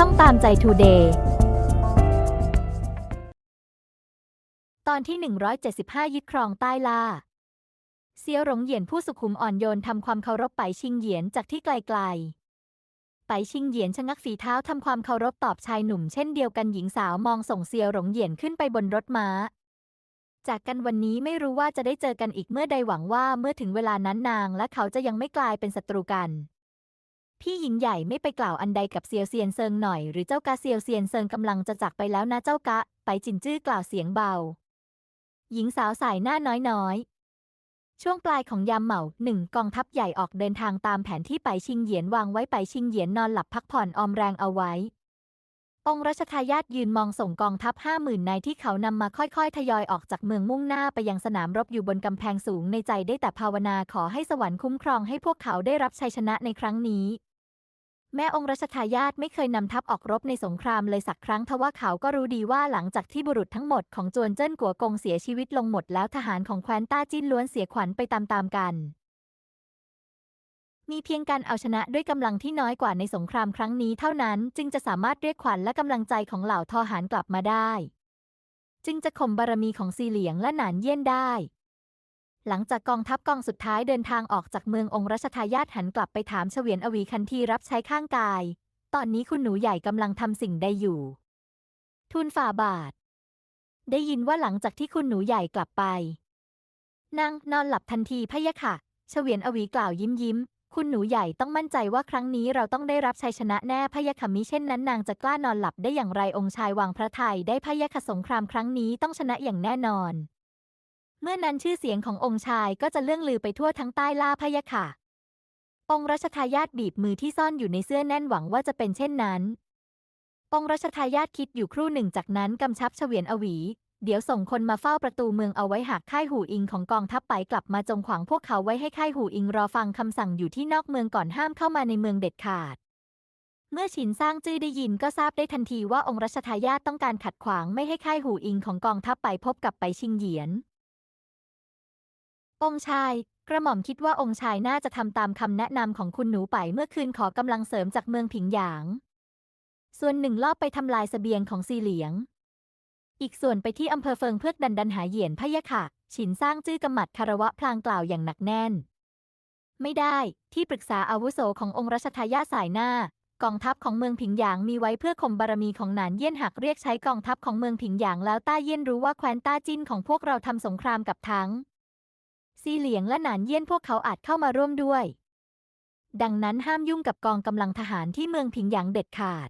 ช่องตามใจทูเดย์ตอนที่ 175 ยึดครองใต้ล่า เซียวหลงเหยียนผู้สุขุมอ่อนโยนทำความเคารพไปชิงเหยียนจากที่ไกลๆ ไปชิงเหยียนชะงักฝีเท้าทำความเคารพตอบชายหนุ่มเช่นเดียวกันหญิงสาวมองส่งเซียวหลงเหยียนขึ้นไปบนรถม้า จากกันวันนี้ไม่รู้ว่าจะได้เจอกันอีกเมื่อใดหวังว่าเมื่อถึงเวลานั้นนางและเขาจะยังไม่กลายเป็นศัตรูกัน พี่หญิงใหญ่ไม่ไปกล่าวอันใดกับเซียวเซียนเซิงหน่อยหรือเจ้ากาเซียวเซียนเซิงกำลังจะจากไปแล้วนะเจ้ากะ ไปจินจื้อกล่าวเสียงเบา หญิงสาวสายหน้าน้อยๆ ช่วงปลายของยามเหมาหนึ่งกองทัพใหญ่ออกเดินทางตามแผนที่ไปชิงเหยียนวางไว้ไปชิงเหยียนนอนหลับพักผ่อนออมแรงเอาไว้ องค์รัชทายาทยืนมองส่งกองทัพห้าหมื่นนายที่เขานำมาค่อยๆ ทยอยออกจากเมืองมุ่งหน้าไปยังสนามรบอยู่บนกำแพงสูงในใจได้แต่ภาวนาขอให้สวรรค์คุ้มครองให้พวกเขาได้รับชัยชนะในครั้งนี้ แม่องค์รัชทายาทไม่เคยนำทัพออกรบในสงครามเลยสักครั้งทว่าเขาก็รู้ดีว่าหลังจากที่บุรุษทั้งหมดของจวนเจิ้นกัวกงเสียชีวิตลงหมดแล้วทหารของแคว้นต้าจิ้นล้วนเสียขวัญไปตามๆกัน มีเพียงการเอาชนะด้วยกำลังที่น้อยกว่าในสงครามครั้งนี้เท่านั้นจึงจะสามารถเรียกขวัญและกำลังใจของเหล่าทหารกลับมาได้ จึงจะข่มบารมีของซีเหลียงและหนานเยี่ยนได้ หลังจากกองทัพกองสุดท้ายเดินทางออกจากเมืององค์รัชทายาทหันกลับไปถามเฉวียนอวีคันทีรับใช้ข้างกาย ตอนนี้คุณหนูใหญ่กำลังทำสิ่งใดอยู่ ทูลฝ่าบาท ได้ยินว่าหลังจากที่คุณหนูใหญ่กลับไป นางนอนหลับทันทีพะยะค่ะ เฉวียนอวีกล่าวยิ้มยิ้ม คุณหนูใหญ่ต้องมั่นใจว่าครั้งนี้เราต้องได้รับชัยชนะแน่พะยะค่ะมิเช่นนั้นนางจะกล้านอนหลับได้อย่างไรองค์ชายวางพระทัยได้พะยะค่ะสงครามครั้งนี้ต้องชนะอย่างแน่นอน เมื่อนั้นชื่อเสียงขององค์ชายก็จะเลื่องลือไปทั่วทั้งใต้ล่าพะยะค่ะ องค์รัชทายาทบีบมือที่ซ่อนอยู่ในเสื้อแน่นหวังว่าจะเป็นเช่นนั้น องค์รัชทายาทคิดอยู่ครู่หนึ่งจากนั้นกำชับเฉวียนอวี เดี๋ยวส่งคนมาเฝ้าประตูเมืองเอาไว้หากค่ายหูอิงของกองทัพไปกลับมาจงขวางพวกเขาไว้ให้ค่ายหูอิงรอฟังคำสั่งอยู่ที่นอกเมืองก่อนห้ามเข้ามาในเมืองเด็ดขาดเมื่อฉินสร้างจื้อได้ยินก็ทราบได้ทันทีว่าองค์รัชทายาทต้องการขัดขวางไม่ให้ค่ายหูอิงของกองทัพไปพบกับไปชิงเหยียน องชาย กระหม่อมคิดว่าองค์ชายน่าจะทำตามคำแนะนำของคุณหนูไปเมื่อคืนขอกำลังเสริมจากเมืองผิงหยาง ส่วนหนึ่งลอบไปทำลายเสบียงของซีเหลียง อีกส่วนไปที่อำเภอเฟิงเพื่อดันดันหาเหยียนพะยะค่ะ ฉินสร้างจื้อกำหมัดคารวะพลางกล่าวอย่างหนักแน่น ไม่ได้ที่ปรึกษาอาวุโสขององค์รัชทายาสายหน้ากองทัพของเมืองผิงหยางมีไว้เพื่อข่มบารมีของหนานเยี่ยนหากเรียกใช้กองทัพของเมืองผิงหยางแล้วต้าเยี่ยนรู้ว่าแคว้นต้าจิ้นของพวกเราทำสงครามกับทั้ง ซีเหลียงและหนานเยี่ยนพวกเขาอาจเข้ามาร่วมด้วย ดังนั้นห้ามยุ่งกับกองกำลังทหารที่เมืองผิงหยางเด็ดขาด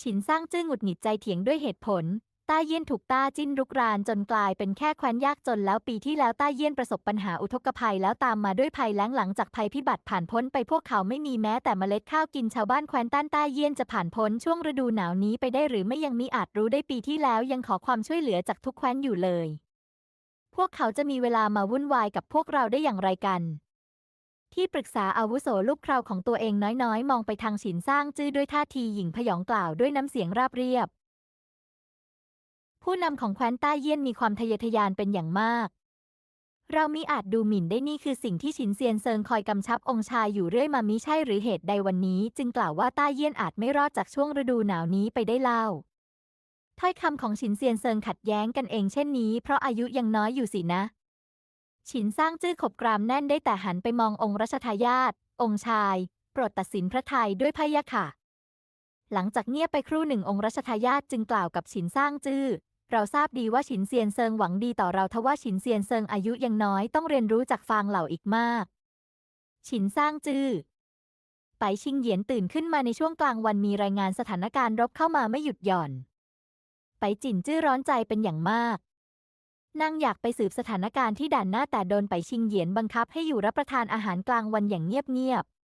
ฉินสร้างจื้อหงุดหงิดใจเถียงด้วยเหตุผล ต้าเยี่ยนถูกต้าจิ้นรุกรานจนกลายเป็นแค่แคว้นยากจนแล้วปีที่แล้วต้าเยี่ยนประสบปัญหาอุทกภัยแล้วตามมาด้วยภัยแล้งหลังจากภัยพิบัติผ่านพ้นไปพวกเขาไม่มีแม้แต่เมล็ดข้าวกินชาวบ้านแคว้นต้านต้าเยี่ยนจะผ่านพ้นช่วงฤดูหนาวนี้ไปได้หรือไม่ยังมิอาจรู้ได้ปีที่แล้วยังขอความช่วยเหลือจากทุกแคว้นอยู่เลย พวกเขาจะมีเวลามาวุ่นวายกับพวกเราได้อย่างไรกัน ที่ปรึกษาอาวุโสลูกคราวของตัวเองน้อยๆ มองไปทางฉินสร้างจื้อด้วยท่าทีหยิ่งพยองกล่าวด้วยน้ำเสียงราบเรียบ ผู้นำของแคว้นต้าเยี่ยนมีความทะเยอทะยานเป็นอย่างมาก เรามิอาจดูหมิ่นได้นี่คือสิ่งที่ฉินเซียนเซิงคอยกำชับองค์ชายอยู่เรื่อยมามิใช่หรือเหตุใดวันนี้ จึงกล่าวว่าต้าเยี่ยนอาจไม่รอดจากช่วงฤดูหนาวนี้ไปได้เล่า ถ้อยคำของฉินเซียนเซิงขัดแย้งกันเองเช่นนี้ เพราะอายุยังน้อยอยู่สินะ ฉินสร้างจื้อขบกรามแน่นได้แต่หันไปมององค์รัชทายาทองค์ชาย โปรดตัดสินพระทัยด้วยพยะค่ะ หลังจากเงียบไปครู่หนึ่งองค์รัชทายาทจึงกล่าวกับฉินสร้างจื้อเราทราบดีว่าฉินเซียนเซิงหวังดีต่อเราทว่าฉินเซียนเซิงอายุยังน้อยต้องเรียนรู้จากฟางเหล่าอีกมาก ฉินสร้างจื้อไปชิงเหยียนตื่นขึ้นมาในช่วงกลางวันมีรายงานสถานการณ์รบเข้ามาไม่หยุดหย่อน ไปจินจื้อร้อนใจเป็นอย่างมาก นางอยากไปสืบสถานการณ์ที่ด่านหน้าแต่โดนไปชิงเหยียนบังคับให้อยู่รับประทานอาหารกลางวันอย่างเงียบๆ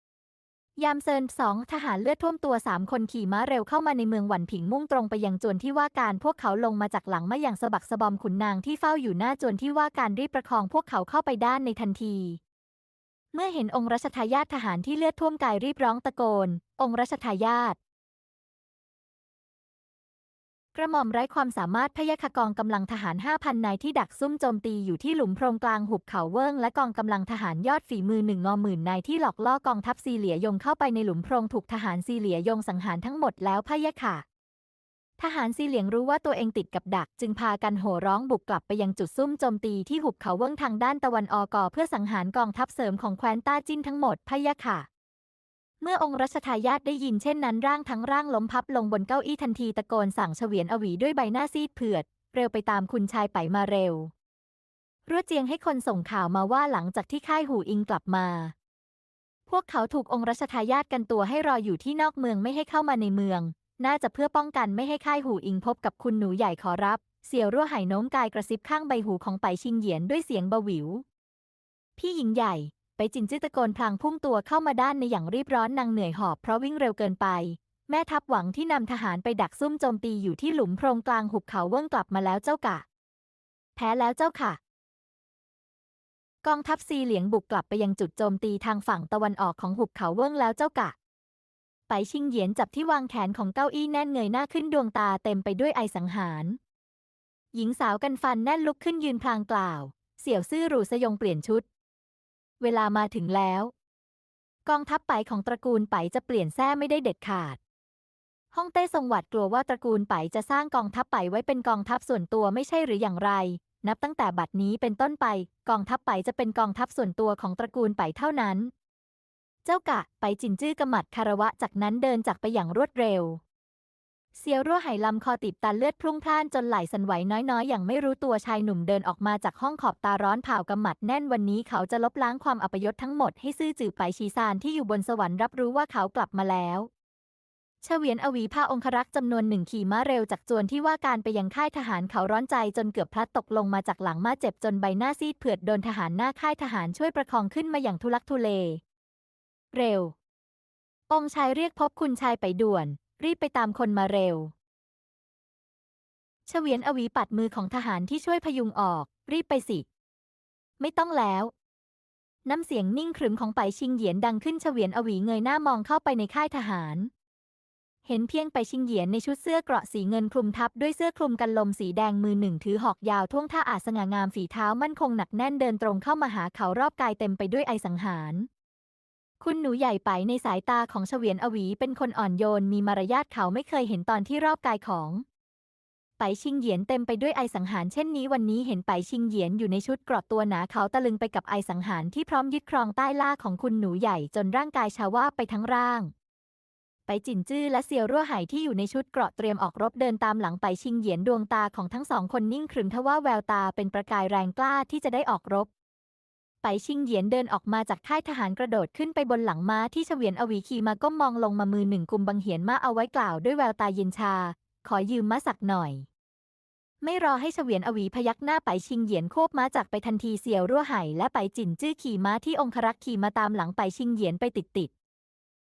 ยามเซินสองทหารเลือดท่วมตัวสามคนขี่ม้าเร็วเข้ามาในเมืองหวันผิงมุ่งตรงไปยังจวนที่ว่าการพวกเขาลงมาจากหลังมาอย่างสะบักสะบอมขุนนางที่เฝ้าอยู่หน้าจวนที่ว่าการรีบประคองพวกเขาเข้าไปด้านในทันทีเมื่อเห็นองค์รัชทายาททหารที่เลือดท่วมกายรีบร้องตะโกน องค์รัชทายาท กระหม่อมไร้ความสามารถพยาคกองกำลังทหาร 5,000 นายที่ดักซุ่มโจมตีอยู่ที่หลุมโพรงกลางหุบเขาเวิ้งและกองกำลังทหารยอดฝีมือหนึ่งงอหมื่นนายที่หลอกล่อกองทัพซีเหลียยงเข้าไปในหลุมโพรงถูกทหารซีเหลียยงสังหารทั้งหมดแล้วพะยะค่ะทหารซีเหลียงรู้ว่าตัวเองติดกับดัก จึงพากันโห่ร้องบุกกลับไปยังจุดซุ่มโจมตีที่หุบเขาเวิ้งทางด้านตะวันออกเพื่อสังหารกองทัพเสริมของแคว้นต้าจิ้นทั้งหมดพะยะค่ะ เมื่อองค์รัชทายาทได้ยินเช่นนั้นร่างทั้งร่างล้มพับลงบนเก้าอี้ทันทีตะโกนสั่งเฉวียนอวีด้วยใบหน้าซีดเผือด เร็วไปตามคุณชายไปมาเร็วรั่วเจียงให้คนส่งข่าวมาว่าหลังจากที่ค่ายหูอิงกลับมา พวกเขาถูกองค์รัชทายาทกันตัวให้รออยู่ที่นอกเมืองไม่ให้เข้ามาในเมือง น่าจะเพื่อป้องกันไม่ให้ค่ายหูอิงพบกับคุณหนูใหญ่ขอรับ เสี่ยวรั่วไหโน้มกายกระซิบข้างใบหูของไปชิงเหยียนด้วยเสียงเบาหวิว พี่หญิงใหญ่ ไปจินจื้อตะโกนพลางพุ่งตัวเข้ามาด้านในอย่างรีบร้อนนางเหนื่อยหอบเพราะวิ่งเร็วเกินไป แม่ทัพหวังที่นำทหารไปดักซุ่มโจมตีอยู่ที่หลุมโพรงกลางหุบเขาเวิ้งกลับมาแล้วเจ้ากะ แพ้แล้วเจ้าค่ะ กองทัพซีเหลียงบุกกลับไปยังจุดโจมตีทางฝั่งตะวันออกของหุบเขาเวิ้งแล้วเจ้ากะ ไปชิงเหยียนจับที่วางแขนของเก้าอี้แน่นเงยหน้าขึ้นดวงตาเต็มไปด้วยไอสังหาร หญิงสาวกันฟันแน่นลุกขึ้นยืนพลางกล่าว เสี่ยวซื่อหรูสยงเปลี่ยนชุด เวลามาถึงแล้ว กองทัพไปของตระกูลไปจะเปลี่ยนแท้ไม่ได้เด็ดขาดฮ่องเต้ทรงหวาดกลัวว่าตระกูลไปจะสร้างกองทัพไปไว้เป็นกองทัพส่วนตัวไม่ใช่หรืออย่างไร นับตั้งแต่บัดนี้เป็นต้นไป กองทัพไปจะเป็นกองทัพส่วนตัวของตระกูลไปเท่านั้น เจ้ากะไปจินจื้อกหมัดคารวะจากนั้นเดินจากไปอย่างรวดเร็ว เซียวรั่วไหลำคอตีบตันเลือดพรุ่งพล่านจนไหลสันไหวน้อยๆ อย่างไม่รู้ตัวชายหนุ่มเดินออกมาจากห้องขอบตาร้อนเผากำหมัดแน่นวันนี้เขาจะลบล้างความอัปยศทั้งหมดให้ซื่อจือไปชีซานที่อยู่บนสวรรค์รับรู้ว่าเขากลับมาแล้วเฉวียนอวีพาองครักษ์จำนวนหนึ่งขี่ม้าเร็วจากจวนที่ว่าการไปยังค่ายทหารเขาร้อนใจจนเกือบพลัดตกลงมาจากหลังม้าเจ็บจนใบหน้าซีดเผือดโดนทหารหน้าค่ายทหารช่วยประคองขึ้นมาอย่างทุลักทุเล เร็ว องชายเรียกพบคุณชายไปด่วน รีบไปตามคนมาเร็วเฉวียนอวีปัดมือของทหารที่ช่วยพยุงออก รีบไปสิ ไม่ต้องแล้ว น้ำเสียงนิ่งขรึมของไปชิงเหยียนดังขึ้นเฉวียนอวีเงยหน้ามองเข้าไปในค่ายทหาร เห็นเพียงไปชิงเหยียนในชุดเสื้อเกราะสีเงินคลุมทับด้วยเสื้อคลุมกันลมสีแดงมือหนึ่งถือหอกยาวท่วงท่าอาจสง่างามฝีเท้ามั่นคงหนักแน่นเดินตรงเข้ามาหาเขารอบกายเต็มไปด้วยไอสังหาร คุณหนูใหญ่ไปในสายตาของเฉวียนอวีเป็นคนอ่อนโยนมีมารยาทเขาไม่เคยเห็นตอนที่รอบกายของ ไปชิงเหยียนเต็มไปด้วยไอสังหารเช่นนี้วันนี้เห็นไปชิงเหยียนอยู่ในชุดเกราะตัวหนาเขาตะลึงไปกับไอสังหารที่พร้อมยึดครองใต้ล่าของคุณหนูใหญ่จนร่างกายชาว่าไปทั้งร่าง ไปจินจื้อและเซียวรั่วไหที่อยู่ในชุดเกราะเตรียมออกรบเดินตามหลังไปชิงเหยียนดวงตาของทั้งสองคนนิ่งขรึมทว่าแววตาเป็นประกายแรงกล้าที่จะได้ออกรบ ไปชิงเหยียนเดินออกมาจากค่ายทหารกระโดดขึ้นไปบนหลังม้าที่เฉวียนอวีขี่มาก้มมองลงมามือหนึ่งกุมบังเหียนม้าเอาไว้กล่าวด้วยแววตาเย็นชา ขอยืมม้าสักหน่อย ไม่รอให้เฉวียนอวีพยักหน้าไปชิงเหยียนโคบม้าจากไปทันทีเสียวรั่วไห่และไปจินจื้อขี่ม้าที่องครักษ์ขี่มาตามหลังไปชิงเหยียนไปติดติด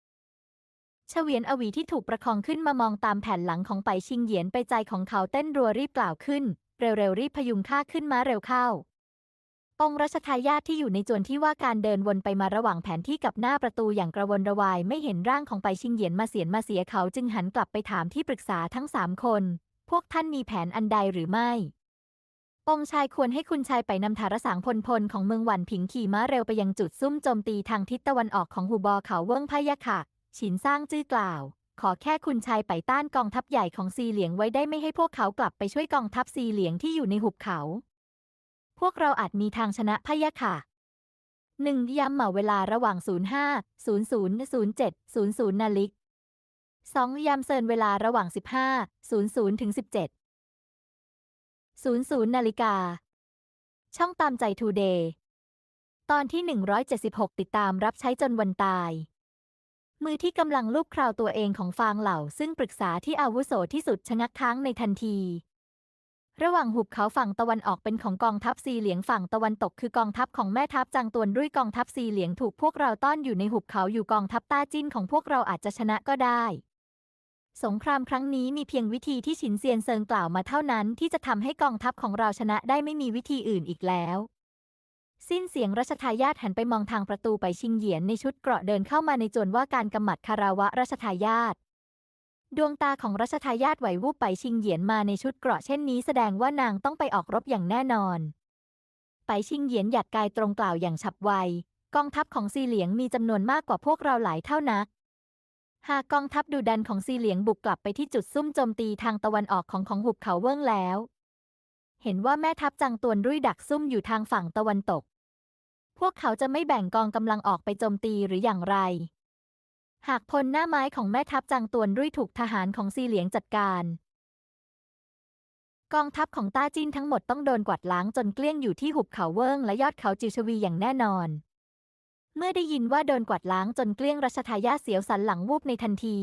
ๆเฉวียนอวีที่ถูกประคองขึ้นมามองตามแผ่นหลังของไปชิงเหยียนไปใจของเขาเต้นรัวรีบกล่าวขึ้น เร็วๆรีบพยุงข้าขึ้นม้าเร็วเข้า องรัชทายาทที่อยู่ในจวนที่ว่าการเดินวนไปมาระหว่างแผนที่กับหน้าประตูอย่างกระวนระวายไม่เห็นร่างของไปชิงเหยียนมาเสียนมาเสียเขาจึงหันกลับไปถามที่ปรึกษาทั้งสามคน พวกท่านมีแผนอันใดหรือไม่ องชายควรให้คุณชายไปนำทารสางพลพลของเมืองหวันผิงขี่ม้าเร็วไปยังจุดซุ่มโจมตีทางทิศตะวันออกของหูบอเขาเวิ้งพะยะค่ะฉินสร้างจื้อกล่าว ขอแค่คุณชายไปต้านกองทัพใหญ่ของซีเหลียงไว้ได้ไม่ให้พวกเขากลับไปช่วยกองทัพซีเหลียงที่อยู่ในหุบเขา พวกเราอาจมีทางชนะพะยะค่ะหนึ่งย้ำเหมาเวลาระหว่าง 05 00 07 00 นาฬิกสองยามเซินเวลาระหว่าง 15 00 ถึง 17 00 นาฬิกา ช่องตามใจทูเดย์ตอนที่ 176 ติดตามรับใช้จนวันตาย มือที่กำลังลูบคราวตัวเองของฟางเหล่า ซึ่งปรึกษาที่อาวุโสที่สุดชะงักค้างในทันที ระหว่างหุบเขาฝั่งตะวันออกเป็นของกองทัพซีเหลียงฝั่งตะวันตกคือกองทัพของแม่ทัพจางตวนรุ่ยกองทัพซีเหลียงถูกพวกเราต้อนอยู่ในหุบเขาอยู่กองทัพต้าจิ้นของพวกเราอาจจะชนะก็ได้ สงครามครั้งนี้มีเพียงวิธีที่ฉินเซียนเซิงกล่าวมาเท่านั้น ที่จะทำให้กองทัพของเราชนะได้ไม่มีวิธีอื่นอีกแล้ว สิ้นเสียงรัชทายาทหันไปมองทางประตูไปชิงเหยียนในชุดเกราะเดินเข้ามาในจวนว่าการกำหมัดคาราวะรัชทายาท ดวงตาของรัชทายาทไหววูบไปชิงเหยียนมาในชุดเกราะเช่นนี้แสดงว่านางต้องไปออกรบอย่างแน่นอน ไปชิงเหยียนหยัดกายตรงกล่าวอย่างฉับไว กองทัพของซีเหลียงมีจำนวนมากกว่าพวกเราหลายเท่านัก หากกองทัพดุดันของซีเหลียงบุกกลับไปที่จุดซุ่มโจมตีทางตะวันออกของของหุบเขาเวิ้งแล้ว เห็นว่าแม่ทัพจังตวนรุ่ยดักซุ่มอยู่ทางฝั่งตะวันตก พวกเขาจะไม่แบ่งกองกำลังออกไปโจมตีหรืออย่างไร หากพลหน้าไม้ของแม่ทัพจังตวนรุ่ยถูกทหารของซีเหลียงจัดการ กองทัพของต้าจินทั้งหมดต้องโดนกวาดล้างจนเกลี้ยงอยู่ที่หุบเขาเวิ้งและยอดเขาจิวชวีอย่างแน่นอน เมื่อได้ยินว่าโดนกวาดล้างจนเกลี้ยงรัชทายาทเสียวสันหลังวูบในทันที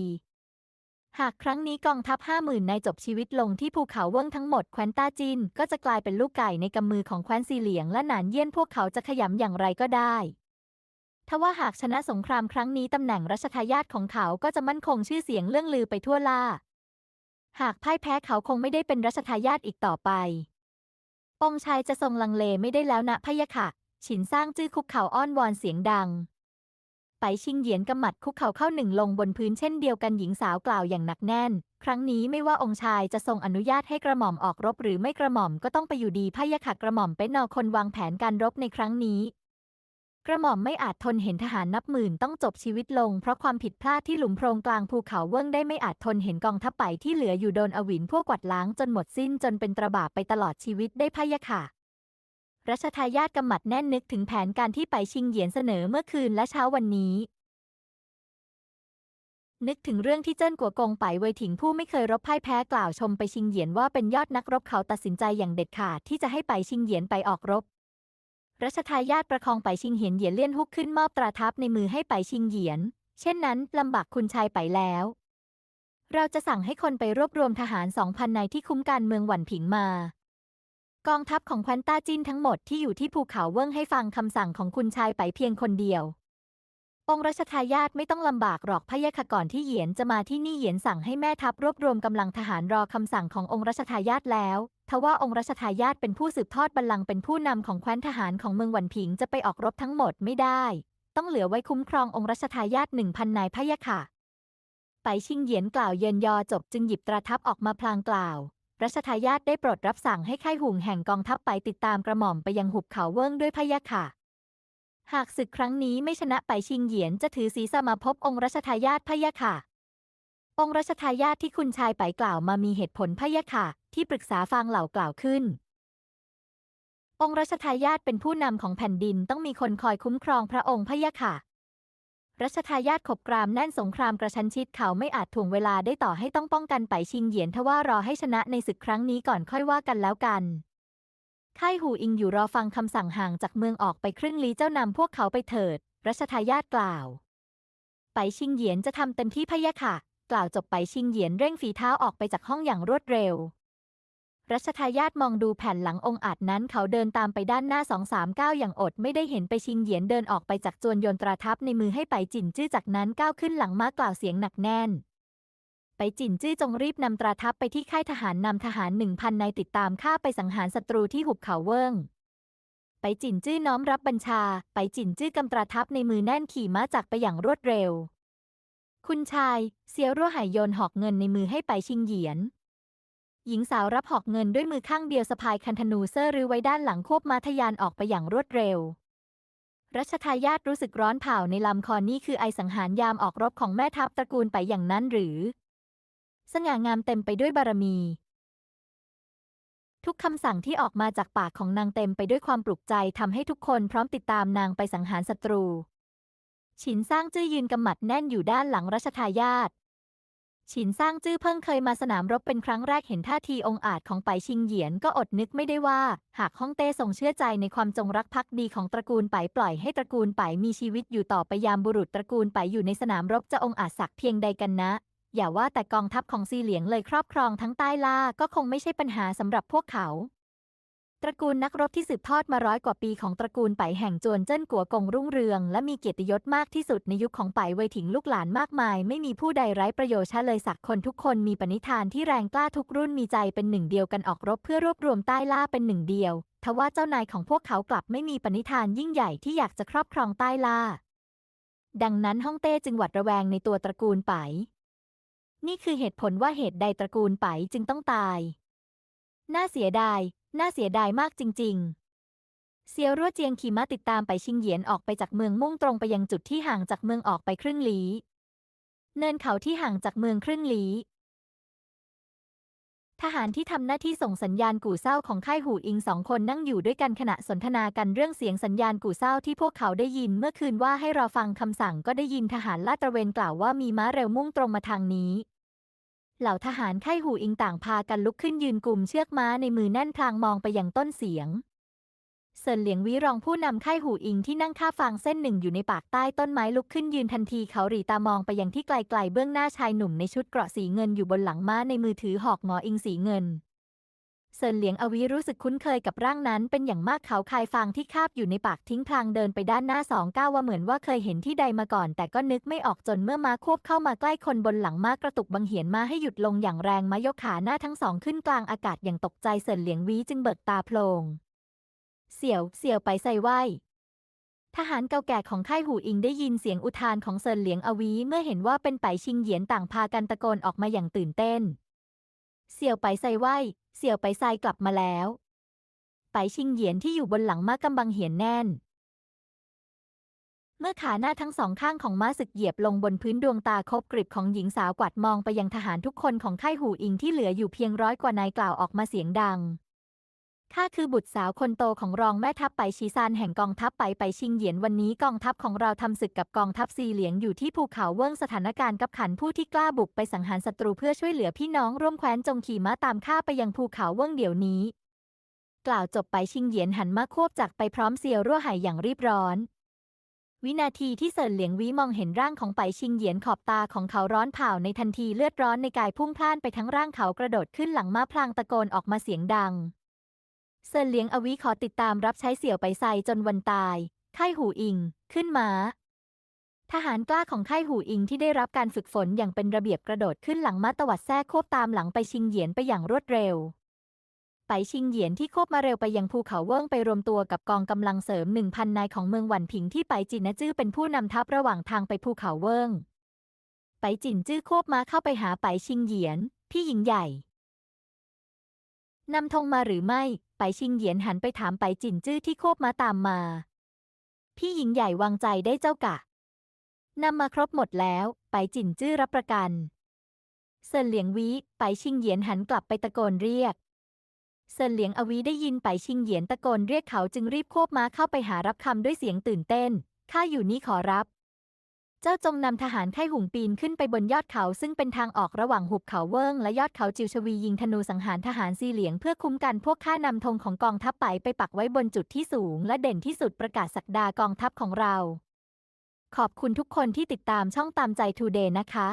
หากครั้งนี้กองทัพห้าหมื่นนายจบชีวิตลงที่ภูเขาเวิ้งทั้งหมดแคว้นต้าจินก็จะกลายเป็นลูกไก่ในกำมือของแคว้นซีเหลียงและหนานเยี่ยนพวกเขาจะขยำอย่างไรก็ได้ ทว่าหากชนะสงครามครั้งนี้ตำแหน่งรัชทายาทของเขาก็จะมั่นคงชื่อเสียงเรื่องลือไปทั่วล่า หากพ่ายแพ้เขาคงไม่ได้เป็นรัชทายาทอีกต่อไป องชายจะทรงลังเลไม่ได้แล้วนะพะยะค่ะ ฉินสร้างจื้อคุกเข่าอ้อนวอนเสียงดัง ไปชิงเหยียนกำหมัดคุกเข่าเข้าหนึ่งลงบนพื้นเช่นเดียวกันหญิงสาวกล่าวอย่างหนักแน่น ครั้งนี้ไม่ว่าองค์ชายจะทรงอนุญาตให้กระหม่อมออกรบหรือไม่กระหม่อมก็ต้องไปอยู่ดีพะยะค่ะกระหม่อมเป็นนอคนวางแผนการรบในครั้งนี้ กระหม่อมไม่อาจทนเห็นทหารนับหมื่นต้องจบชีวิตลง เพราะความผิดพลาดที่หลุมโพรงกลางภูเขาเวิ้งได้ไม่อาจทนเห็นกองทัพไปที่เหลืออยู่โดนอวินพวกกวาดล้างจนหมดสิ้นจนเป็นตระบาบไปตลอดชีวิตได้พะยะค่ะรัชทายาทกำหมัดแน่นนึกถึงแผนการที่ไปชิงเหยียนเสนอเมื่อคืนและเช้าวันนี้ นึกถึงเรื่องที่เจิ้นกัวกงไปเวยถิงผู้ไม่เคยรบพ่ายแพ้กล่าวชมไปชิงเหยียนว่าเป็นยอดนักรบเขาตัดสินใจอย่างเด็ดขาดที่จะให้ไปชิงเหยียนไปออกรบ รัชทายาทประคองไปชิงเหียนเหยียนเลี่ยนฮุกขึ้นมอบตราทัพในมือให้ไปชิงเหยียน เช่นนั้นลำบากคุณชายไปแล้ว เราจะสั่งให้คนไปรวบรวมทหารสองพันนายที่คุ้มกันเมืองหวันผิงมา กองทัพของควันต้าจินทั้งหมดที่อยู่ที่ภูเขาเวิ้งให้ฟังคำสั่งของคุณชายไปเพียงคนเดียว องค์รัชทายาทไม่ต้องลำบากหรอกพะยะค่ะก่อนที่เหยียนจะมาที่นี่เหยียนสั่งให้แม่ทัพรวบรวมกำลังทหารรอคำสั่งขององค์รัชทายาทแล้ว ทว่าองค์รัชทายาทเป็นผู้สืบทอดบัลลังก์เป็นผู้นำของแคว้นทหารของเมืองหวันผิงจะไปออกรบทั้งหมดไม่ได้ ต้องเหลือไว้คุ้มครององค์รัชทายาทหนึ่งพันนายพะยะค่ะ ไปชิงเหยียนกล่าวเยินยอจบจึงหยิบตราทัพออกมาพลางกล่าว รัชทายาทได้โปรดรับสั่งให้ค่ายหุงแห่งกองทัพไปติดตามกระหม่อมไปยังหุบเขาเวิ้งด้วยพะยะค่ะ หากศึกครั้งนี้ไม่ชนะไปชิงเหยียนจะถือศีรษะมาพบองค์รัชทายาทพะยะค่ะ องค์รัชทายาทที่คุณชายไปกล่าวมามีเหตุผลพะยะค่ะ ที่ปรึกษาฟางเหล่ากล่าวขึ้น องค์รัชทายาทเป็นผู้นำของแผ่นดินต้องมีคนคอยคุ้มครองพระองค์พะยะค่ะรัชทายาทขบกรามแน่นสงครามกระชันชิดเขาไม่อาจถ่วงเวลาได้ต่อให้ต้องป้องกันไปชิงเหยียนทว่ารอให้ชนะในศึกครั้งนี้ก่อนค่อยว่ากันแล้วกัน ค่ายหูอิงอยู่รอฟังคำสั่งห่างจากเมืองออกไปครึ่งลี้เจ้านำพวกเขาไปเถิด รัชทายาทกล่าว ไปชิงเหยียนจะทำเต็มที่พะยะค่ะ กล่าวจบไปชิงเหยียนเร่งฝีเท้าออกไปจากห้องอย่างรวดเร็ว รัชทายาทมองดูแผ่นหลังองค์อาจนั้นเขาเดินตามไปด้านหน้าสองสามก้าวอย่างอดไม่ได้เห็นไปชิงเหยียนเดินออกไปจากจวนยนตราทัพในมือให้ไปจินจื้อจากนั้นก้าวขึ้นหลังม้ากล่าวเสียงหนักแน่น ไปจินจื้อจงรีบนำตราทัพไปที่ค่ายทหารนำทหารหนึ่งพันนายติดตามข้าไปสังหารศัตรูที่หุบเขาเวิ้งไปจินจื้อน้อมรับบัญชา ไปจินจื้อกำตราทัพในมือแน่นขี่ม้าจากไปอย่างรวดเร็ว คุณชาย เสียวรั่วหายโยนหอกเงินในมือให้ไปชิงเหยียน หญิงสาวรับหอกเงินด้วยมือข้างเดียวสะพายคันธนูเซอร์รือไว้ด้านหลังควบมาทะยานออกไปอย่างรวดเร็ว รัชทายาทรู้สึกร้อนเผาในลำคอนี่คือไอสังหารยามออกรบของแม่ทัพตระกูลไปอย่างนั้นหรือ สง่างามเต็มไปด้วยบารมี ทุกคำสั่งที่ออกมาจากปากของนางเต็มไปด้วยความปลุกใจทำให้ทุกคนพร้อมติดตามนางไปสังหารศัตรู ฉินสร้างจื้อยืนกำหมัดแน่นอยู่ด้านหลังรัชทายาท ฉินสร้างจื้อเพิ่งเคยมาสนามรบเป็นครั้งแรกเห็นท่าทีองอาจของไปชิงเหยียนก็อดนึกไม่ได้ว่า หากฮ่องเต้ทรงเชื่อใจในความจงรักภักดีของตระกูลไปปล่อยให้ตระกูลไปมีชีวิตอยู่ต่อไปยามบุรุษตระกูลไปอยู่ในสนามรบจะองอาจสักเพียงใดกันนะ อย่าว่าแต่กองทัพของซีเหลียงเลยครอบครองทั้งใต้ล่าก็คงไม่ใช่ปัญหาสำหรับพวกเขา ตระกูลนักรบที่สืบทอดมาร้อยกว่าปีของตระกูลไปแห่งจวนเจิ้นกัวกงรุ่งเรือง และมีเกียรติยศมากที่สุดในยุคของไปเวถิงลูกหลานมากมาย ไม่มีผู้ใดไร้ประโยชน์เลยสักคนทุกคนมีปณิธานที่แรงกล้าทุกรุ่นมีใจเป็นหนึ่งเดียวกันออกรบเพื่อรวบรวมใต้ล่าเป็นหนึ่งเดียว ทว่าเจ้านายของพวกเขากลับไม่มีปณิธานยิ่งใหญ่ที่อยากจะครอบครองใต้ล่า ดังนั้นฮ่องเต้จึงหวัดระแวงในตัวตระกูลไปนี่คือเหตุผลว่าเหตุใดตระกูลไปจึงต้องตาย น่าเสียดาย น่าเสียดายมากจริง ๆ เซียวรั่วเจียงขี่ม้าติดตามไปชิงเหยียนออกไปจากเมืองมุ่งตรงไปยังจุดที่ห่างจากเมืองออกไปครึ่งลี้ เนินเขาที่ห่างจากเมืองครึ่งลี้ ทหารที่ทำหน้าที่ส่งสัญญาณกู่เศร้าของค่ายหูอิงสองคนนั่งอยู่ด้วยกันขณะสนทนากันเรื่องเสียงสัญญาณกู่เศร้าที่พวกเขาได้ยินเมื่อคืนว่าให้รอฟังคำสั่งก็ได้ยินทหารลาดตระเวนกล่าวว่ามีม้าเร็วมุ่งตรงมาทางนี้ เหล่าทหารค่ายหูอิงต่างพากันลุกขึ้นยืนกลุ่มเชือกม้าในมือแน่นพลางมองไปยังต้นเสียงเซินเหลียงวิรองผู้นำค่ายหูอิงที่นั่งข้าฟางเส้นหนึ่งอยู่ในปากใต้ต้นไม้ลุกขึ้นยืนทันทีเขาหรีตามองไปยังที่ไกลๆเบื้องหน้าชายหนุ่มในชุดเกราะสีเงินอยู่บนหลังม้าในมือถือหอกหงออิงสีเงิน เซินเหลียงอวีรู้สึกคุ้นเคยกับร่างนั้นเป็นอย่างมากเขาคายฟางที่คาบอยู่ในปากทิ้งพลางเดินไปด้านหน้าสองก้าวว่าเหมือนว่าเคยเห็นที่ใดมาก่อน แต่ก็นึกไม่ออกจนเมื่อม้าควบเข้ามาใกล้คนบนหลังม้ากระตุกบังเหียนมาให้หยุดลงอย่างแรงม้ายกขาหน้าทั้งสองขึ้นกลางอากาศอย่างตกใจเซินเหลียงวีจึงเบิกตาโพลงเสี่ยวเสี่ยวไปใส่ไหวทหารเก่าแก่ของค่ายหูอิงได้ยินเสียงอุทานของเซินเหลียงอวีเมื่อเห็นว่าเป็นไปชิงเหยียนต่างพากันตะโกนออกมาอย่างตื่นเต้น เสี่ยวไปใส่ไหว เสี่ยวไปทรายกลับมาแล้ว ไปชิงเหยียนที่อยู่บนหลังม้ากำบังเหียนแน่น เมื่อขาหน้าทั้งสองข้างของม้าศึกเหยียบลงบนพื้นดวงตาคบกริบของหญิงสาวกวาดมองไปยังทหารทุกคนของค่ายหูอิงที่เหลืออยู่เพียงร้อยกว่านายกล่าวออกมาเสียงดัง ข้าคือบุตรสาวคนโตของรองแม่ทัพไปชีซานแห่งกองทัพไปไปชิงเหยียนวันนี้กองทัพของเราทำศึกกับกองทัพซีเหลียงอยู่ที่ภูเขาเวิ้งสถานการณ์กับขันผู้ที่กล้าบุกไปสังหารศัตรูเพื่อช่วยเหลือพี่น้องร่วมแคว้นจงขี่ม้าตามข้าไปยังภูเขาเวิ้งเดี๋ยวนี้ กล่าวจบไปชิงเหยียนหันมาควบจักรไปพร้อมเซียวรั่วไหายอย่างรีบร้อน วินาทีที่เซินเหลียงวิมองเห็นร่างของไปชิงเหยียนขอบตาของเขาร้อนเผาในทันทีเลือดร้อนในกายพุ่งพล่านไปทั้งร่างเขากระโดดขึ้นหลังม้าพลางตะโกนออกมาเสียงดัง เซินเลียงอวิขอติดตามรับใช้เสี่ยวไปไซจนวันตาย ค่ายหูอิง ขึ้นมาทหารกล้าของค่ายหูอิงที่ได้รับการฝึกฝนอย่างเป็นระเบียบกระโดดขึ้นหลังม้าตวัดแท้ควบตามหลังไปชิงเหยียนไปอย่างรวดเร็ว ไปชิงเหยียนที่ควบมาเร็วไปยังภูเขาเวิ้งไปรวมตัวกับกองกำลังเสริมหนึ่งพันนายของเมืองหวันผิงที่ไปจินนะจื้อเป็นผู้นำทัพระหว่างทางไปภูเขาเวิ้งไปจินจื้อควบมาเข้าไปหาไปชิงเหยียน พี่หญิงใหญ่ นำธงมาหรือไม่ ไปชิงเหยียนหันไปถามไปจินจื้อที่โคบมาตามมา พี่หญิงใหญ่วางใจได้เจ้ากะ นำมาครบหมดแล้ว ไปจินจื้อรับประกัน เซินเหลียงวีไปชิงเหยียนหันกลับไปตะโกนเรียก เซินเหลียงอวีได้ยินไปชิงเหยียนตะโกนเรียกเขาจึงรีบโคบม้าเข้าไปหารับคำด้วยเสียงตื่นเต้น ข้าอยู่นี่ขอรับ เจ้าจงนำทหารไข้หุงปีนขึ้นไปบนยอดเขาซึ่งเป็นทางออกระหว่างหุบเขาเวิ้งและยอดเขาจิวชวียิงธนูสังหารทหารซีเหลียงเพื่อคุ้มกันพวกข้านำธงของกองทัพไปไปปักไว้บนจุดที่สูง และเด่นที่สุดประกาศสักดากองทัพของเรา ขอบคุณทุกคนที่ติดตามช่องตามใจทูเดย์นะคะ